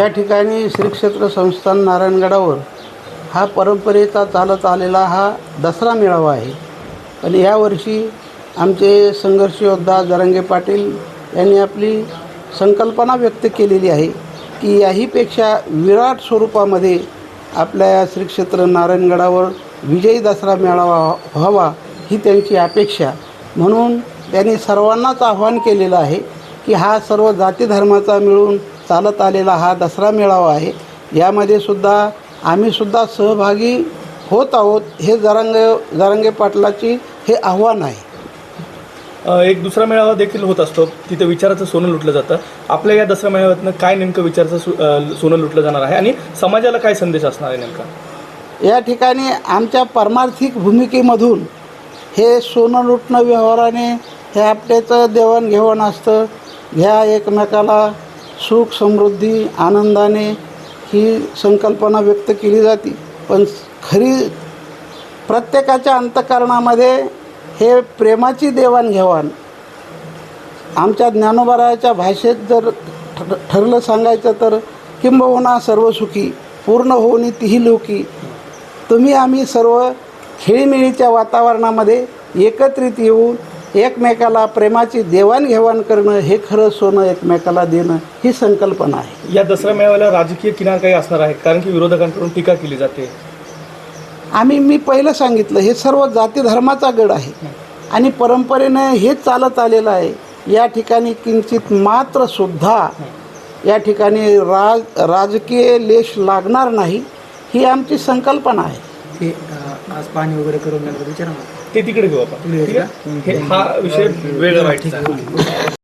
या ठिकाणी श्री क्षेत्र संस्थान नारायणगडावर हा परंपरेचा चालत आलेला हा दसरा मेळावा आहे. पण यावर्षी आमचे संघर्षयोद्धा जरंगे पाटील यांनी आपली संकल्पना व्यक्त केलेली आहे की याहीपेक्षा विराट स्वरूपामध्ये आपल्या या श्री क्षेत्र नारायणगडावर विजयी दसरा मेळावा व्हावा ही त्यांची अपेक्षा. म्हणून त्यांनी सर्वांनाच आव्हान केलेलं आहे की हा सर्व जाती धर्माचा मिळून चालत आलेला हा दसरा मेळावा आहे. यामध्ये सुद्धा आम्ही सुद्धा सहभागी होत आहोत हे जरंग जरंगे पाटलाची हे आव्हान आहे. एक दुसरा मेळावा देखील होत असतो. तिथे विचाराचं सोनं लुटलं जातं. आपल्या या दसरा मेळाव्यातनं काय नेमकं विचाराचं सोनं लुटलं जाणार आहे? आणि समाजाला काय संदेश असणार आहे नेमका? या ठिकाणी आमच्या परमार्थिक भूमिकेमधून हे सोनं लुटणं व्यवहाराने हे आपल्याचं देवाणघेवाण असतं. ह्या एकमेकाला सुख समृद्धी आनंदाने ही संकल्पना व्यक्त केली जाते. पण खरी प्रत्येकाच्या अंतकरणामध्ये हे प्रेमाची देवाणघेवाण आमच्या ज्ञानोबरायाच्या भाषेत जर ठ ठरलं सांगायचं तर किंबहुना सर्व सुखी पूर्ण होऊन तीही लोकी. तुम्ही आम्ही सर्व खेळीमेळीच्या वातावरणामध्ये एकत्रित येऊन एकमेकाला प्रेमाची देवाणघेवाण करणं हे खरं सोनं एकमेकाला देणं ही संकल्पना आहे. या दसरा मेळाव्याला राजकीय किनार काही असणार आहे कारण की विरोधकांकडून टीका केली जाते. आम्ही मी पहिलं सांगितलं हे सर्व जाती धर्माचा गड आहे. आणि परंपरेनं हेच चालत आलेलं आहे. या ठिकाणी किंचित मात्र सुद्धा या ठिकाणी राज राजकीय लेश लागणार नाही ही आमची संकल्पना आहे. आज पाणी वगैरे करून विचारा मला. ते तिकडे घेऊ आपण ठीक आहे? हे- हा विषय वेगळा